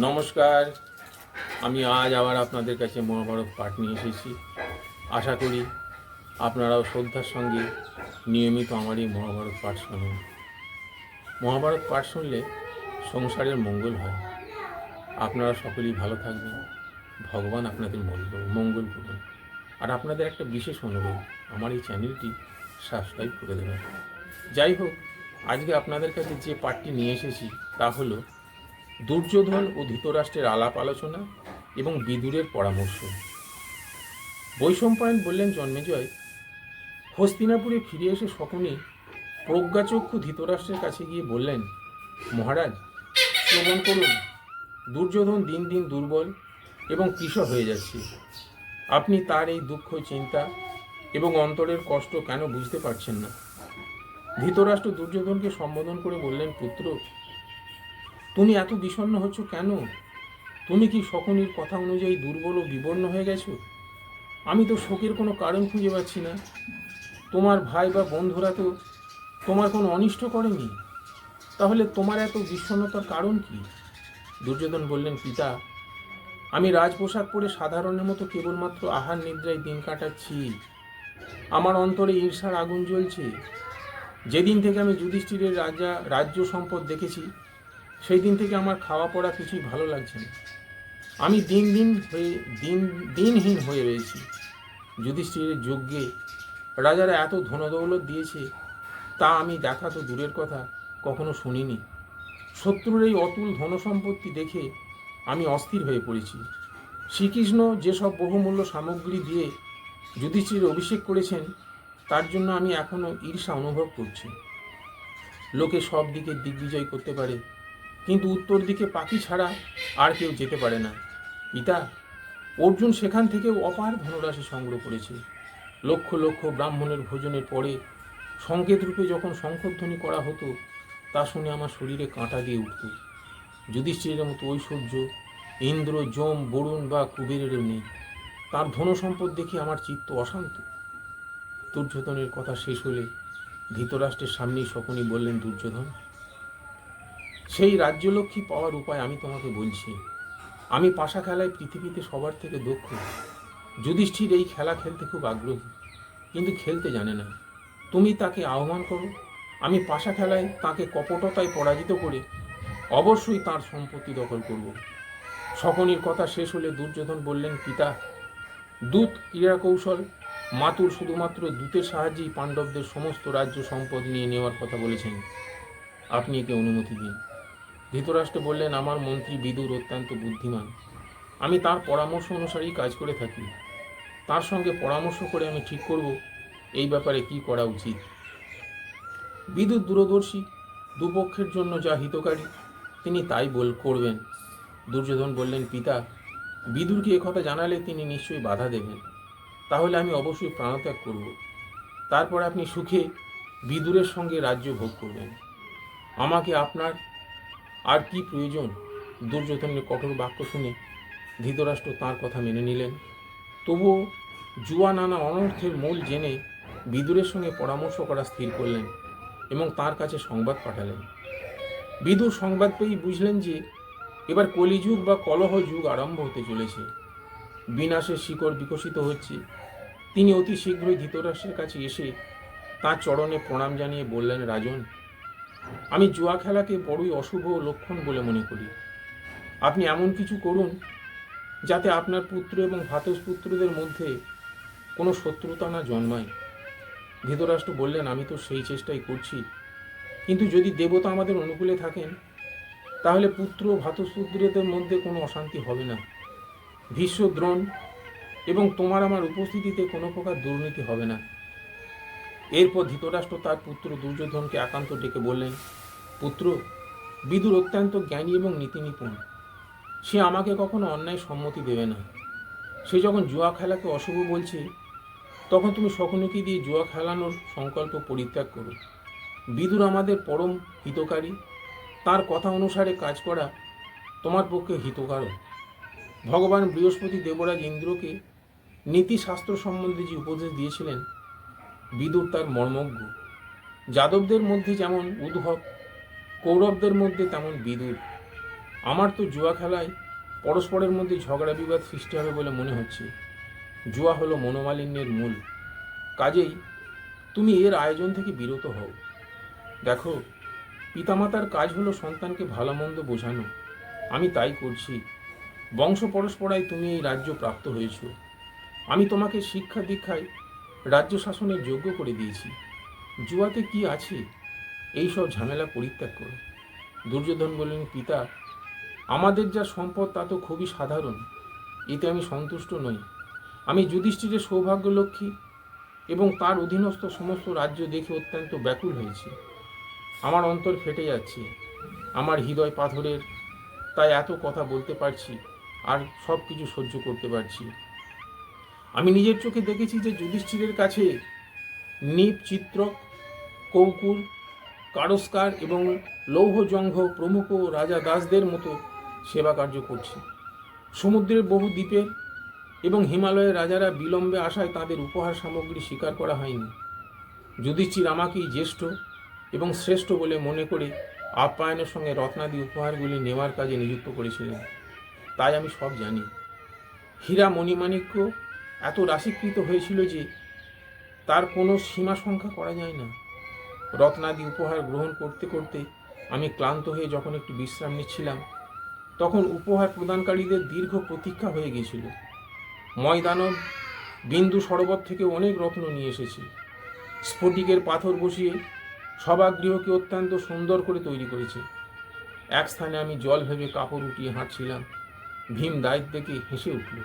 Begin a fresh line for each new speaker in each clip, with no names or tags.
নমস্কার। আমি আজ আবার আপনাদের কাছে মহাভারত পাঠ নিয়ে এসেছি। আশা করি আপনারাও শ্রদ্ধার সঙ্গে নিয়মিত আমার এই মহাভারত পাঠ শুনুন। মহাভারত পাঠ শুনলে সংসারের মঙ্গল হয়। আপনারা সকলেই ভালো থাকবেন। ভগবান আপনাদের মঙ্গল মঙ্গল করুন। আর আপনাদের একটা বিশেষ অনুরোধ, আমার এই চ্যানেলটি সাবস্ক্রাইব করে দেবেন। যাই হোক, আজকে আপনাদের কাছে যে পাঠটি নিয়ে এসেছি তা হলো দুর্যোধন ও ধৃতরাষ্ট্রের আলাপ আলোচনা এবং বিদুরের পরামর্শ। বৈষম্পায়ন বললেন জন্মেজয়, হস্তিনাপুরে ফিরে এসে সকলে প্রজ্ঞাচক্ষু ধৃতরাষ্ট্রের কাছে গিয়ে বললেন, মহারাজ, শ্রবণ করুন। দুর্যোধন দিন দিন দুর্বল এবং কৃষ হয়ে যাচ্ছে। আপনি তার এই দুঃখ, চিন্তা এবং অন্তরের কষ্ট কেন বুঝতে পারছেন না? ধৃতরাষ্ট্র দুর্যোধনকে সম্বোধন করে বললেন, পুত্র তুমি এত বিষণ্ণ হচ্ছ কেন? তুমি কি শকুনির কথা অনুযায়ী দুর্বল ও বিবর্ণ হয়ে গেছো? আমি তো শোকের কোনো কারণ খুঁজে পাচ্ছি না। তোমার ভাই বা বন্ধুরা তো তোমার কোনো অনিষ্ট করেনি। তাহলে তোমার এত বিষণ্ণতার কারণ কি? দুর্যোধন বললেন, পিতা, আমি রাজপোশাক পরে সাধারণের মতো কেবলমাত্র আহার নিদ্রায় দিন কাটাচ্ছি। আমার অন্তরে ঈর্ষার আগুন জ্বলছে। যেদিন থেকে আমি যুধিষ্ঠিরের রাজা, রাজ্য সম্পদ দেখেছি সেই দিন থেকে আমার খাওয়া পড়া কিছুই ভালো লাগছে না। আমি দিন দিন হয়ে, দিন, দিনহীন হয়ে রয়েছি। যুধিষ্ঠিরের যজ্ঞে রাজারা এত ধনদৌলত দিয়েছে, তা আমি দেখা তো দূরের কথা, কখনো শুনিনি। শত্রুর এই অতুল ধনসম্পত্তি দেখে আমি অস্থির হয়ে পড়েছি। শ্রীকৃষ্ণ যেসব বহুমূল্য সামগ্রী দিয়ে যুধিষ্ঠির অভিষেক করেছেন, তার জন্য আমি এখনও ঈর্ষা অনুভব করছি। লোকে সব দিকে দিগ্বিজয় করতে পারে কিন্তু উত্তর দিকে পাখি ছাড়া আর কেউ যেতে পারে না। পিতা, অর্জুন সেখান থেকেও অপার ধনরাশি সংগ্রহ করেছে। লক্ষ লক্ষ ব্রাহ্মণের ভোজনের পরে সংকেত রূপে যখন শঙ্খধ্বনি করা হতো, তা শুনে আমার শরীরে কাঁটা দিয়ে উঠত। যুধিষ্ঠিরের মতো ঐশ্বর্য, ইন্দ্র, যম, বরুণ বা কুবেরেরও নেই। তার ধনসম্পদ দেখে আমার চিত্ত অশান্ত। দুর্যোধনের কথা শেষ হলে ধৃতরাষ্ট্রের সামনেই শকুনি বললেন, দুর্যোধন সেই রাজ্যলক্ষ্মী পাওয়ার উপায় আমি তোমাকে বলছি। আমি পাশা খেলায় পৃথিবীতে সবার থেকে দক্ষ। যুধিষ্ঠির এই খেলা খেলতে খুব আগ্রহী, কিন্তু খেলতে জানে না। তুমি তাকে আহ্বান করো, আমি পাশা খেলায় তাকে কপটতায় পরাজিত করে অবশ্যই তার সম্পত্তি দখল করব। শকুনির কথা শেষ হলে দুর্যোধন বললেন, পিতা, দূত ক্রীড়া কৌশল মাতুর শুধুমাত্র দূতের সাহায্যেই পাণ্ডবদের সমস্ত রাজ্য সম্পদ নিয়ে নেওয়ার কথা বলেছেন। আপনি একে অনুমতি দিন। ধৃতরাষ্ট্র বললেন, আমার মন্ত্রী বিদুর অত্যন্ত বুদ্ধিমান। আমি তার পরামর্শ অনুসারেই কাজ করে থাকি। তার সঙ্গে পরামর্শ করে আমি ঠিক করব, এই ব্যাপারে কি করা উচিত? বিদ্যুৎ দূরদর্শী, দুপক্ষের জন্য যা হিতকারী, তিনি তাই বল, করবেন। দুর্যোধন বললেন, পিতা, বিদুরকে একথা জানালে তিনি নিশ্চয়ই বাধা দেবেন। তাহলে আমি অবশ্যই প্রাণত্যাগ করব। তারপর আপনি সুখে বিদুরের সঙ্গে রাজ্য ভোগ করবেন। আমাকে আপনার আর কি প্রয়োজন? দুর্যোধনের কঠোর বাক্য শুনে ধৃতরাষ্ট্র তাঁর কথা মেনে নিলেন। তবুও জুয়া নানা অনর্থের মূল জেনে বিদুরের সঙ্গে পরামর্শ করা স্থির করলেন এবং তার কাছে সংবাদ পাঠালেন। বিদুর সংবাদ পেয়েই বুঝলেন যে এবার কলিযুগ বা কলহ যুগ আরম্ভ হতে চলেছে। বিনাশের শিকড় বিকশিত হচ্ছে। তিনি অতি শীঘ্রই ধৃতরাষ্ট্রের কাছে এসে তাঁর চরণে প্রণাম জানিয়ে বললেন, রাজন আমি জুয়া খেলাকে বড়ই অশুভ লক্ষণ বলে মনে করি। আপনি এমন কিছু করুন যাতে আপনার পুত্র এবং ভাতসপুত্রদের মধ্যে কোনো শত্রুতা না জন্মায়। ধৃতরাষ্ট্র বললেন, আমি তো সেই চেষ্টাই করছি। কিন্তু যদি দেবতা আমাদের অনুকূলে থাকেন, তাহলে পুত্র ভাতসপুত্রদের মধ্যে কোনো অশান্তি হবে না। ভীষ্ম দ্রোণ এবং তোমার আমার উপস্থিতিতে কোনো প্রকার দুর্নীতি হবে না। এরপর ধৃতরাষ্ট্র তার পুত্র দুর্যোধনকে একান্ত ডেকে বললেন, পুত্র, বিদুর অত্যন্ত জ্ঞানী এবং নীতি নিপুণ সে আমাকে কখনো অন্যায় সম্মতি দেবে না। সে যখন জুয়া খেলাকে অশুভ বলছে, তখন তুমি সকলকে দিয়ে জুয়া খেলানোর সংকল্প পরিত্যাগ করো। বিদুর আমাদের পরম হিতকারী। তার কথা অনুসারে কাজ করা তোমার পক্ষে হিতকারক। ভগবান বৃহস্পতি দেবরাজ ইন্দ্রকে নীতিশাস্ত্র সম্বন্ধে যে উপদেশ দিয়েছিলেন বিদুর তার মর্মজ্ঞ। যাদবদের মধ্যে যেমন উদ্ভব, কৌরবদের মধ্যে তেমন বিদুর। আমার তো জুয়া খেলায় পরস্পরের মধ্যে ঝগড়া বিবাদ সৃষ্টি হবে বলে মনে হচ্ছে। জুয়া হলো মনোমালিন্যের মূল। কাজেই তুমি এর আয়োজন থেকে বিরত হও। দেখো, পিতামাতার কাজ হলো সন্তানকে ভালো মন্দ বোঝানো। আমি তাই করছি। বংশ পরস্পরায় তুমি এই রাজ্য প্রাপ্ত হয়েছ। আমি তোমাকে শিক্ষা দীক্ষায় রাজ্য শাসনের যোগ্য করে দিয়েছি। জুয়াতে কি আছে? এই সব ঝামেলা পরিত্যাগ করো। দুর্যোধন বললেন, পিতা, আমাদের যা সম্পদ তা তো খুবই সাধারণ। এতে আমি সন্তুষ্ট নই। আমি যুধিষ্ঠিরের সৌভাগ্য লক্ষ্মী এবং তার অধীনস্থ সমস্ত রাজ্য দেখে অত্যন্ত ব্যাকুল হয়েছি। আমার অন্তর ফেটে যাচ্ছে। আমার হৃদয় পাথরের, তাই এত কথা বলতে পারছি আর সব কিছু সহ্য করতে পারছি। আমি নিজের চোখে দেখেছি যে যুধিষ্ঠিরের কাছে নিপ চিত্র কৌকুর কারস্কার এবং লৌহজঙ্ঘ প্রমুখ রাজা দাসদের মতো সেবা কার্য করছে। সমুদ্রের বহু দ্বীপের এবং হিমালয়ের রাজারা বিলম্বে আসায় তাদের উপহার সামগ্রী স্বীকার করা হয়নি। যুধিষ্ঠির আমাকেই জ্যেষ্ঠ এবং শ্রেষ্ঠ বলে মনে করে আপ্যায়নের সঙ্গে রত্নাদি উপহারগুলি নেওয়ার কাজে নিযুক্ত করেছিলেন। তাই আমি সব জানি। হীরা মণিমাণিক্য এত রাশিকৃত হয়েছিল যে তার কোনো সীমা সংখ্যা করা যায় না। রত্নাদি উপহার গ্রহণ করতে করতে আমি ক্লান্ত হয়ে যখন একটু বিশ্রাম নিচ্ছিলাম, তখন উপহার প্রদানকারীদের দীর্ঘ প্রতীক্ষা হয়ে গিয়েছিল। ময়দানব বিন্দু সরোবর থেকে অনেক রত্ন নিয়ে এসেছি। স্ফটিকের পাথর বসিয়ে সভাগৃহকে অত্যন্ত সুন্দর করে তৈরি করেছে। এক স্থানে আমি জল ভেবে কাপড় উঠিয়ে হাঁটছিলাম। ভীম দায়িত্ব দেখে হেসে উঠল।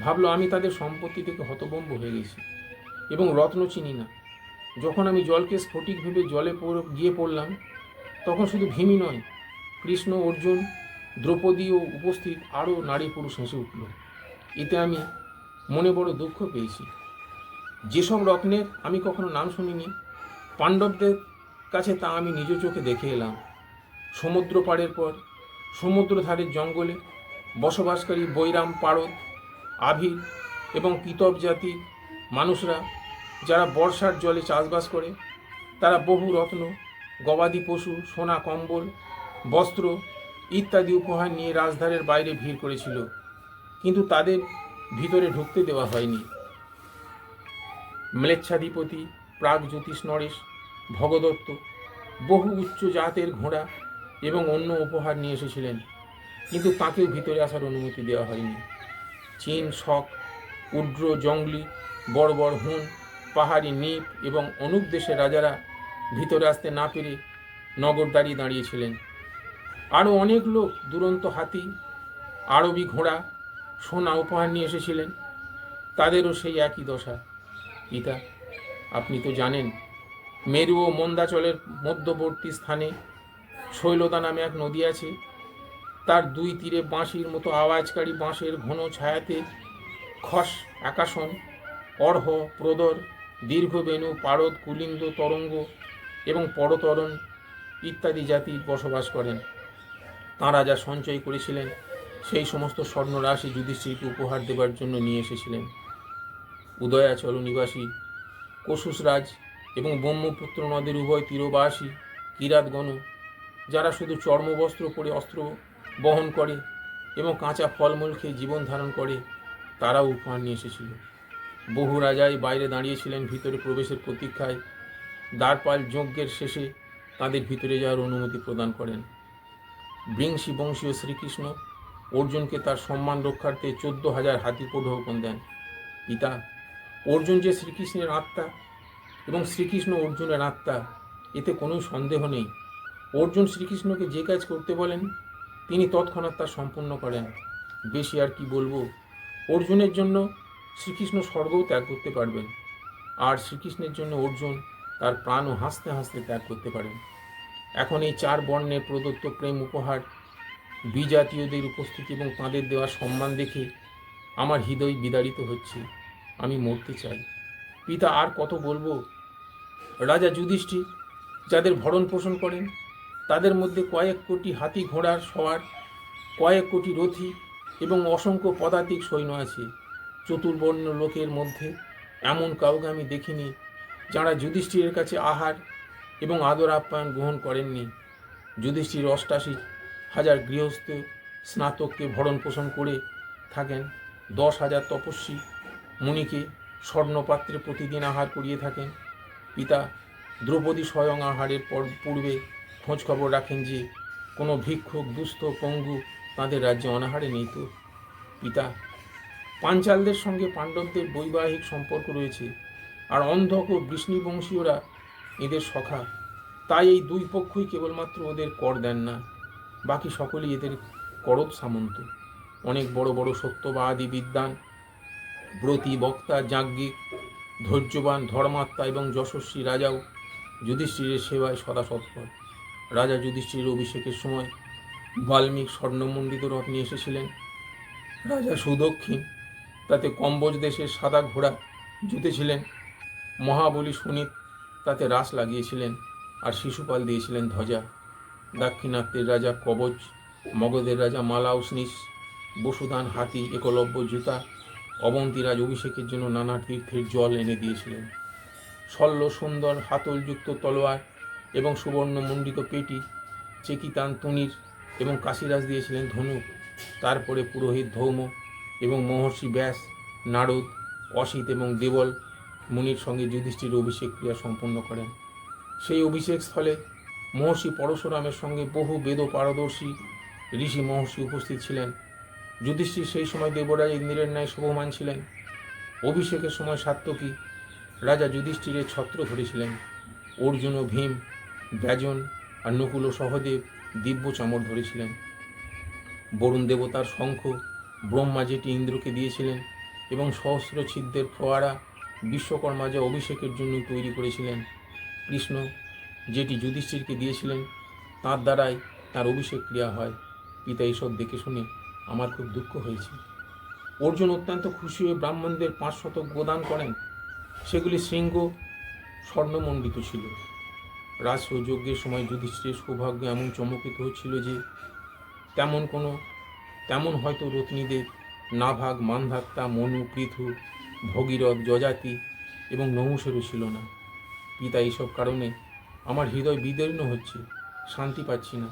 ভাবলো আমি তাদের সম্পত্তি থেকে হতবম্ব হয়ে গেছি এবং রত্ন চিনি না। যখন আমি জলকে স্ফটিক ভেবে জলে গিয়ে পড়লাম, তখন শুধু ভীমি নয়, কৃষ্ণ, অর্জুন, দ্রৌপদী ও উপস্থিত আরও নারী পুরুষ হেসে উঠল। এতে আমি মনে বড় দুঃখ পেয়েছি। যেসব রত্নের আমি কখনো নাম শুনিনি, পাণ্ডবদের কাছে তা আমি নিজ চোখে দেখে এলাম। সমুদ্র পাড়ের পর সমুদ্র ধারের জঙ্গলে বসবাসকারী বৈরাম পারদ আভির এবং কিতব জাতির মানুষরা, যারা বর্ষার জলে চাষবাস করে, তারা বহু রত্ন, গবাদি পশু, সোনা, কম্বল, বস্ত্র ইত্যাদি উপহার নিয়ে রাজধারের বাইরে ভিড় করেছিল। কিন্তু তাদের ভিতরে ঢুকতে দেওয়া হয়নি। ম্লেচ্ছাধিপতি, প্রাগ জ্যোতিষ নরেশ, ভগদত্ত বহু উচ্চ জাতের ঘোড়া এবং অন্য উপহার নিয়ে এসেছিলেন, কিন্তু তাকেও ভিতরে আসার অনুমতি দেওয়া হয়নি। চীন, শক, উড্র, জঙ্গলি বড় বড় হুন, পাহাড়ি নিপ এবং অনুপ দেশের রাজারা ভিতরে আসতে না পেরে নগরদারি দাঁড়িয়েছিলেন। আরও অনেক লোক দুরন্ত হাতি, আরবি ঘোড়া, সোনা উপহার নিয়ে এসেছিলেন। তাদেরও সেই একই দশা। পিতা, আপনি তো জানেন, মেরু ও মন্দাচলের মধ্যবর্তী স্থানে শৈলদা নামে এক নদী আছে। তার দুই তীরে বাঁশির মতো আওয়াজকারী বাঁশের ঘন ছায়াতে খস, আকাশন, অর্হ, প্রদর, দীর্ঘবেণু, পারদ, কুলিন্দ, তরঙ্গ এবং পরতরণ ইত্যাদি জাতি বসবাস করেন। তাঁরা যা সঞ্চয় করেছিলেন, সেই সমস্ত স্বর্ণরাশি যুধিষ্ঠিরকে উপহার দেবার জন্য নিয়ে এসেছিলেন। উদয়াচল নিবাসী কশুসরাজ এবং ব্রহ্মপুত্র নদের উভয় তীরবাসী কিরাতগণ যারা শুধু চর্মবস্ত্র পরে অস্ত্র বহন করে এবং কাঁচা ফলমূল খেয়ে জীবন ধারণ করে, তারাও উপহার নিয়ে এসেছিল। বহু রাজাই বাইরে দাঁড়িয়েছিলেন ভিতরে প্রবেশের প্রতীক্ষায়। দ্বারপাল যজ্ঞের শেষে তাদের ভিতরে যাওয়ার অনুমতি প্রদান করেন। বৃংশী বংশীয় শ্রীকৃষ্ণ অর্জুনকে তার সম্মান রক্ষার্থে চোদ্দ হাজার হাতি প্রলোভন দেন। পিতা, অর্জুন যে শ্রীকৃষ্ণের আত্মা এবং শ্রীকৃষ্ণ অর্জুনের আত্মা, এতে কোনো সন্দেহ নেই। অর্জুন শ্রীকৃষ্ণকে যে কাজ করতে বলেন তিনি তৎক্ষণাৎ তা সম্পূর্ণ করেন। বেশি আর কি বলব? অর্জুনের জন্য শ্রীকৃষ্ণ স্বর্গও ত্যাগ করতে পারবেন। আর শ্রীকৃষ্ণের জন্য অর্জুন তার প্রাণও হাসতে হাসতে ত্যাগ করতে পারেন। এখন এই চার বর্ণের প্রদত্ত প্রেম উপহার, বিজাতীয়দের উপস্থিতি এবং তাঁদের দেওয়া সম্মান দেখে আমার হৃদয় বিদারিত হচ্ছে। আমি মরতে চাই। পিতা আর কত বলব? রাজা যুধিষ্ঠির, যাদের ভরণ পোষণ করেন তাদের মধ্যে কয়েক কোটি হাতি ঘোড়ার সওয়ার, কয়েক কোটি রথী এবং অসংখ্য পদাতিক সৈন্য আছে। চতুর্বর্ণ লোকের মধ্যে এমন কাউকে আমি দেখিনি যারা যুধিষ্ঠিরের কাছে আহার এবং আদর আপ্যায়ন গ্রহণ করেননি। যুধিষ্ঠির অষ্টাশি হাজার গৃহস্থ স্নাতককে ভরণ পোষণ করে থাকেন। দশ হাজার তপস্বী মুনিকে স্বর্ণপাত্রে প্রতিদিন আহার করিয়ে থাকেন। পিতা দ্রৌপদী স্বয়ং আহারের পর পূর্বে খোঁজ খবর রাখেন যে কোনো ভিক্ষুক, দুস্থ, পঙ্গু তাদের রাজ্যে অনাহারে নেই তো। পিতা, পাঞ্চালদের সঙ্গে পাণ্ডবদের বৈবাহিক সম্পর্ক রয়েছে আর অন্ধক ও বৃষ্ণিবংশীয়রা এদের সখা। তাই এই দুই পক্ষই কেবলমাত্র ওদের কর দেন না, বাকি সকলেই এদের করদ সামন্ত। অনেক বড় বড় সত্যবাদী বিদ্বান, ব্রতী বক্তা, যাজ্ঞিক, ধৈর্যবান ধর্মাত্মা এবং যশস্বী রাজাও যুধিষ্ঠিরের সেবায় সদা তৎপর রাজা যুধিষ্ঠিরের অভিষেকের সময় বাল্মীক স্বর্ণমণ্ডিত রথ নিয়ে এসেছিলেন। রাজা সুদক্ষিণ তাতে কম্বোজ দেশের সাদা ঘোড়া জুতেছিলেন। মহাবলী সুনীত তাতে রাস লাগিয়েছিলেন আর শিশুপাল দিয়েছিলেন ধ্বজা। দাক্ষিণাত্যের রাজা কবচ, মগধের রাজা মালাউসনিস বসুদান হাতি, একলব্য জুতা, অবন্তীরাজ অভিষেকের জন্য নানা তীর্থের জল এনে দিয়েছিলেন। শল্য সুন্দর হাতলযুক্ত তলোয়ার এবং সুবর্ণমণ্ডিত পেটি চেকিতান তুনির এবং কাশিরাজ দিয়েছিলেন ধনুক তারপরে পুরোহিত ধৌম এবং মহর্ষি ব্যাস, নারদ, অসিত এবং দেবল মুনির সঙ্গে যুধিষ্ঠির অভিষেক ক্রিয়া সম্পন্ন করেন। সেই অভিষেক স্থলে মহর্ষি পরশুরামের সঙ্গে বহু বেদ পারদর্শী ঋষি মহর্ষি উপস্থিত ছিলেন। যুধিষ্ঠির সেই সময় দেবরাজ ইন্দ্রের ন্যায় শোভমান ছিলেন। অভিষেকের সময় সাত্যকী রাজা যুধিষ্ঠিরের ছত্র ধরেছিলেন। অর্জুন ও ভীম ব্যাজন আর নকুল সহদেব দিব্য চামর ধরেছিলেন। বরুণ দেবতার শঙ্খ ব্রহ্মা যেটি ইন্দ্রকে দিয়েছিলেন এবং সহস্র ছিদ্রের ফোয়ারা বিশ্বকর্মা যা অভিষেকের জন্য তৈরি করেছিলেন। কৃষ্ণ যেটি যুধিষ্ঠিরকে দিয়েছিলেন, তার দ্বারাই তার অভিষেক ক্রিয়া হয়। পিতা এইসব দেখে শুনে আমার খুব দুঃখ হয়েছে। অর্জুন অত্যন্ত খুশি হয়ে ব্রাহ্মণদের পাঁচ শতক গোদান করেন। সেগুলি শৃঙ্গ স্বর্ণমণ্ডিত ছিল। রাজযজ্ঞের সময় যুধিষ্ঠিরের সৌভাগ্য এমন চমকিত হচ্ছিল যে তেমন কোনো, তেমন হয়তো রত্নীদের নাভাগ, মান্ধাত্তা, মনু, পৃথু, ভগীরথ, যজাতি এবং নহুষেরও ছিল না। পিতা এইসব কারণে আমার হৃদয় বিদীর্ণ হচ্ছে, শান্তি পাচ্ছি না।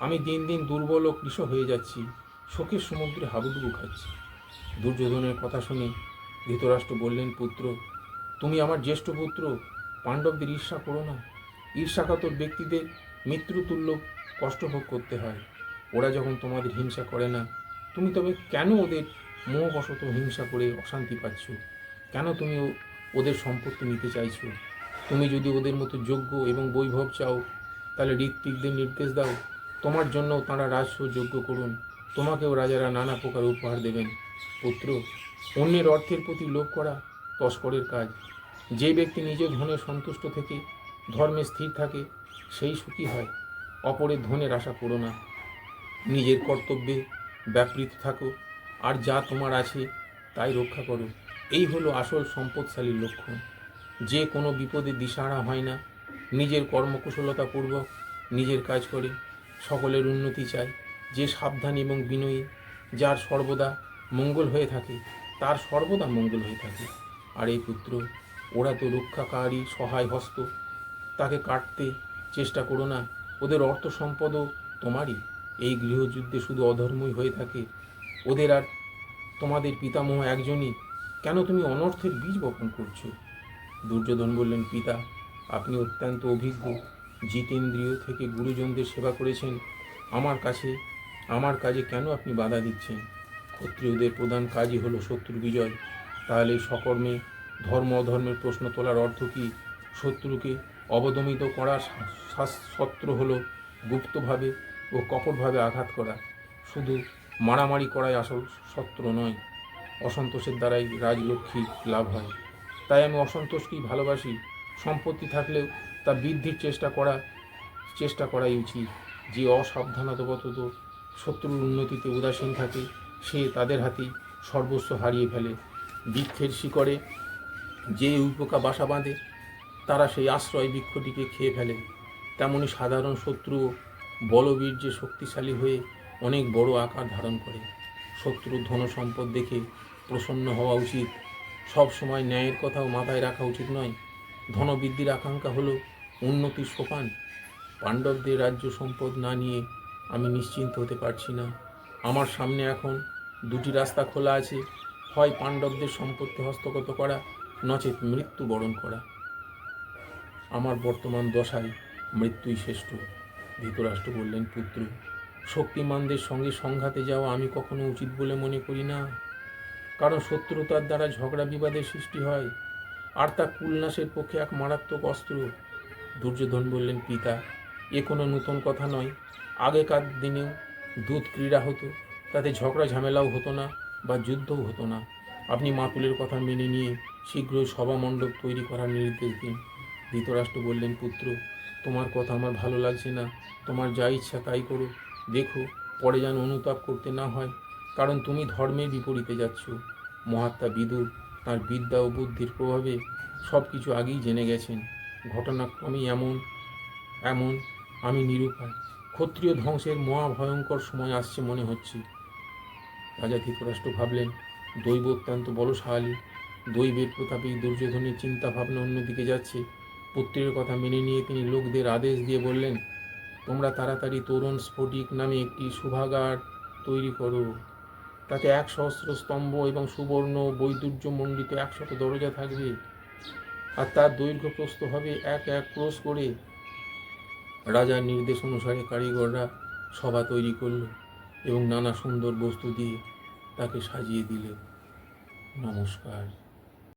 আমি দিন দিন দুর্বল ও কৃষ হয়ে যাচ্ছি, শোকের সমুদ্রে হাবুডুবু খাচ্ছি। দুর্যোধনের কথা শুনে ধৃতরাষ্ট্র বললেন, পুত্র, তুমি আমার জ্যেষ্ঠ পুত্র, পাণ্ডবদের ঈর্ষা করো না। ঈর্ষাকাতর ব্যক্তিদের মৃত্যুতুল্য কষ্ট ভোগ করতে হয়। ওরা যখন তোমাদের হিংসা করে না, তুমি তবে কেন ওদের মোহবশত হিংসা করে অশান্তি পাচ্ছ? কেন তুমি ওদের সম্পত্তি নিতে চাইছো? তুমি যদি ওদের মতো যোগ্য এবং বৈভব চাও, তাহলে ঋত্বিকদের নির্দেশ দাও। তোমার জন্য তাঁরা রাজস্ব যোগ্য করুন। তোমাকেও রাজারা নানা প্রকার উপহার দেবেন। পুত্র, অন্যের অর্থের প্রতি লোভ করা তস্করের কাজ। যে ব্যক্তি নিজের ধনে সন্তুষ্ট থেকে ধর্মে স্থির থাকে, সেই সুখী হয়। অপরের ধনের আশা করো না। নিজের কর্তব্যে ব্যাপৃত থাকো। আর যা তোমার আছে, তাই রক্ষা করো। এই হলো আসল সম্পদশালীর লক্ষণ। যে কোনো বিপদে দিশাহারা হয় না। নিজের কর্মকুশলতাপূর্বক নিজের কাজ করে। সকলের উন্নতি চায়। যে সাবধান এবং বিনয়ী, যার সর্বদা মঙ্গল হয়ে থাকে, তার সর্বদা মঙ্গল হয়ে থাকে। আর এই পুত্র, ওরা তো রক্ষাকারী সহায় হস্ত কাটতে চেষ্টা করো না। ওদের অর্থ সম্পদও তোমারই। এই গৃহযুদ্ধে শুধু অধর্মই হয়ে থাকে। ওদের আর তোমাদের পিতামহ একজনই। কেন তুমি অনর্থের বীজ বপন করছ? দুর্যোধন বললেন, পিতা, আপনি অত্যন্ত অভিজ্ঞ। জিতেন্দ্রিয় থেকে গুরুজনদের সেবা করেছেন। আমার কাছে, আমার কাজে কেন আপনি বাধা দিচ্ছেন? ক্ষত্রিয়দের প্রধান কাজই হলো শত্রু বিজয়। তাহলে সকর্মে ধর্ম অধর্মের প্রশ্ন তোলার অর্থ কি? শত্রুকে অবদমিত করার শা- শাস- শস্ত্র হলো গুপ্তভাবে ও কপটভাবে আঘাত করা। শুধু মারামারি করাই আসল শস্ত্র নয়, অসন্তোষের দ্বারাই রাজলক্ষ্মী লাভ হয়। তাই আমি অসন্তোষকেই ভালোবাসি। সম্পত্তি থাকলেও তা বৃদ্ধির চেষ্টা করা, চেষ্টা করাই উচিত। যে অসাবধানতাবশত শত্রুর উন্নতিতে উদাসীন থাকে, সে তাদের হাতেই সর্বস্ব হারিয়ে ফেলে। বৃক্ষের শিকড়ে যে উপকা বাসা বাঁধে তারা সেই আশ্রয় বৃক্ষটিকে খেয়ে ফেলে। তেমনি সাধারণ শত্রুও বলবীর্যে শক্তিশালী হয়ে অনেক বড় আকার ধারণ করে, শত্রুর ধন সম্পদ দেখে প্রসন্ন হওয়া উচিত। সব সময় ন্যায়ের কথাও মাথায় রাখা উচিত নয়। ধনবৃদ্ধির আকাঙ্ক্ষা হলো উন্নতির সোপান। পাণ্ডবদের রাজ্য সম্পদ না নিয়ে আমি নিশ্চিন্ত হতে পারছি না। আমার সামনে এখন দুটি রাস্তা খোলা আছে। হয় পাণ্ডবদের সম্পত্তি হস্তগত করা, নচেত মৃত্যুবরণ করা। আমার বর্তমান দশায় মৃত্যুই শ্রেষ্ঠ। ধৃতরাষ্ট্র বললেন, পুত্র, শক্তিমানদের সঙ্গে সংঘাতে যাওয়া আমি কখনো উচিত বলে মনে করি না। কারণ শত্রুতার দ্বারা ঝগড়া বিবাদের সৃষ্টি হয়, আর তা কুলনাশের পক্ষে এক মারাত্মক অস্ত্র। দুর্যোধন বললেন, পিতা, এ কোনো নতুন কথা নয়। আগেকার দিনেও দুধ ক্রীড়া হতো, তাতে ঝগড়া ঝামেলাও হতো না বা যুদ্ধও হতো না। আপনি মাতুলের কথা মেনে নিয়ে শীঘ্রই সভামণ্ডপ তৈরি করার নির্দেশ দিন। ধৃতরাষ্ট্র বললেন, পুত্র, তোমার কথা আমার ভালো লাগছে না। তোমার যা ইচ্ছা তাই করো। দেখো, পরে যেন অনুতাপ করতে না হয়, কারণ তুমি ধর্মের বিপরীতে যাচ্ছ। মহাত্মা বিদুর, তার বিদ্যা ও বুদ্ধির প্রভাবে সব কিছু আগেই জেনে গেছেন। ঘটনাক্রমে এমন এমন, আমি নিরুপায়। ক্ষত্রিয় ধ্বংসের মহাভয়ঙ্কর সময় আসছে মনে হচ্ছে। রাজা ধৃতরাষ্ট্র ভাবলেন, দৈব অত্যন্ত বলশালী। দৈবের প্রতাপেই দুর্যোধনের চিন্তাভাবনা অন্যদিকে যাচ্ছে। পুত্রের কথা মেনে নিয়ে তিনি লোকদের আদেশ দিয়ে বললেন, তোমরা তাড়াতাড়ি তরুণ স্ফটিক নামে একটি শুভাগার তৈরি করো। তাতে এক সহস্র স্তম্ভ এবং সুবর্ণ বৈদুর্যমণ্ডিত একশত দরজা থাকবে। আর তার দৈর্ঘ্য প্রস্থ হবে এক এক ক্রোশ করে। রাজার নির্দেশ অনুসারে কারিগররা সভা তৈরি করল এবং নানা সুন্দর বস্তু দিয়ে তাকে সাজিয়ে দিলে নমস্কার।